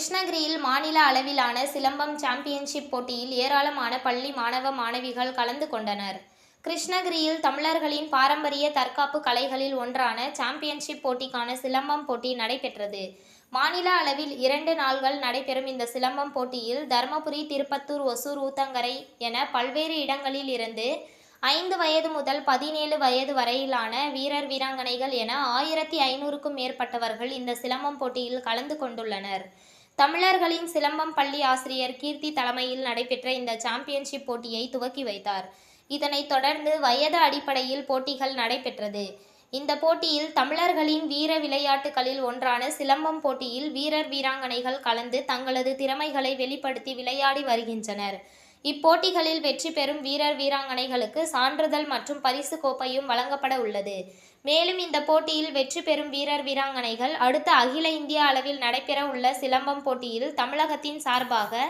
கிருஷ்ணகிரியில் மாநில அளவிலான சிலம்பம் சாம்பியன்ஷிப் போட்டியில் ஏராளமான பள்ளி மாணவ மாணவிகள் கலந்து கொண்டனர். கிருஷ்ணகிரியில் தமிழர்களின் பாரம்பரிய தற்காப்பு கலைகளில் ஒன்றான சாம்பியன்ஷிப் போட்டிக்கான சிலம்பம் போட்டி நடைபெற்றது. மாநில அளவில் இரண்டு நாள்கள் நடைபெறும் இந்த சிலம்பம் போட்டியில் தருமபுரி திருப்பத்தூர் ஒசூர் ஊத்தங்கரை என பல்வேறு இடங்களில் இருந்து ஐந்து வயது முதல் பதினேழு வயது வரையிலான வீரர் வீராங்கனைகள் என ஆயிரத்தி ஐநூறுக்கும் மேற்பட்டவர்கள் இந்த சிலம்பம் போட்டியில் கலந்து கொண்டுள்ளனர். தமிழர்களின் சிலம்பம் பள்ளி ஆசிரியர் கீர்த்தி தலைமையில் நடைபெற்ற இந்த சாம்பியன்ஷிப் போட்டியை துவக்கி வைத்தார். இதனைத் தொடர்ந்து வயது அடிப்படையில் போட்டிகள் நடைபெற்றது. இந்த போட்டியில் தமிழர்களின் வீர விளையாட்டுகளில் ஒன்றான சிலம்பம் போட்டியில் வீரர் வீராங்கனைகள் கலந்து தங்களது திறமைகளை வெளிப்படுத்தி விளையாடி வருகின்றனர். இப்போட்டிகளில் வெற்றி பெறும் வீரர் வீராங்கனைகளுக்கு சான்றிதழ் மற்றும் பரிசு கோப்பையும் வழங்கப்பட உள்ளது. மேலும் இந்த போட்டியில் வெற்றி பெறும் வீரர் வீராங்கனைகள் அடுத்த அகில இந்திய அளவில் நடைபெற உள்ள சிலம்பம் போட்டியில் தமிழகத்தின் சார்பாக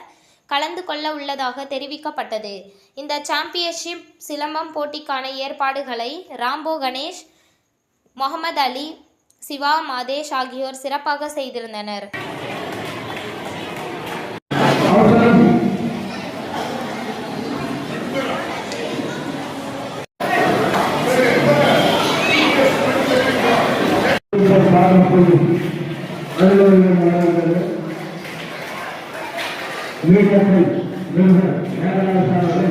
கலந்து கொள்ள உள்ளதாக தெரிவிக்கப்பட்டது. இந்த சாம்பியன்ஷிப் சிலம்பம் போட்டிக்கான ஏற்பாடுகளை ராம்போ கணேஷ் முகமது அலி சிவா மாதேஷ் ஆகியோர் சிறப்பாக செய்திருந்தனர். ஆரம்பித்து அலுவலகம் நடந்தது மீட்டத்தை மேலாளர்கள்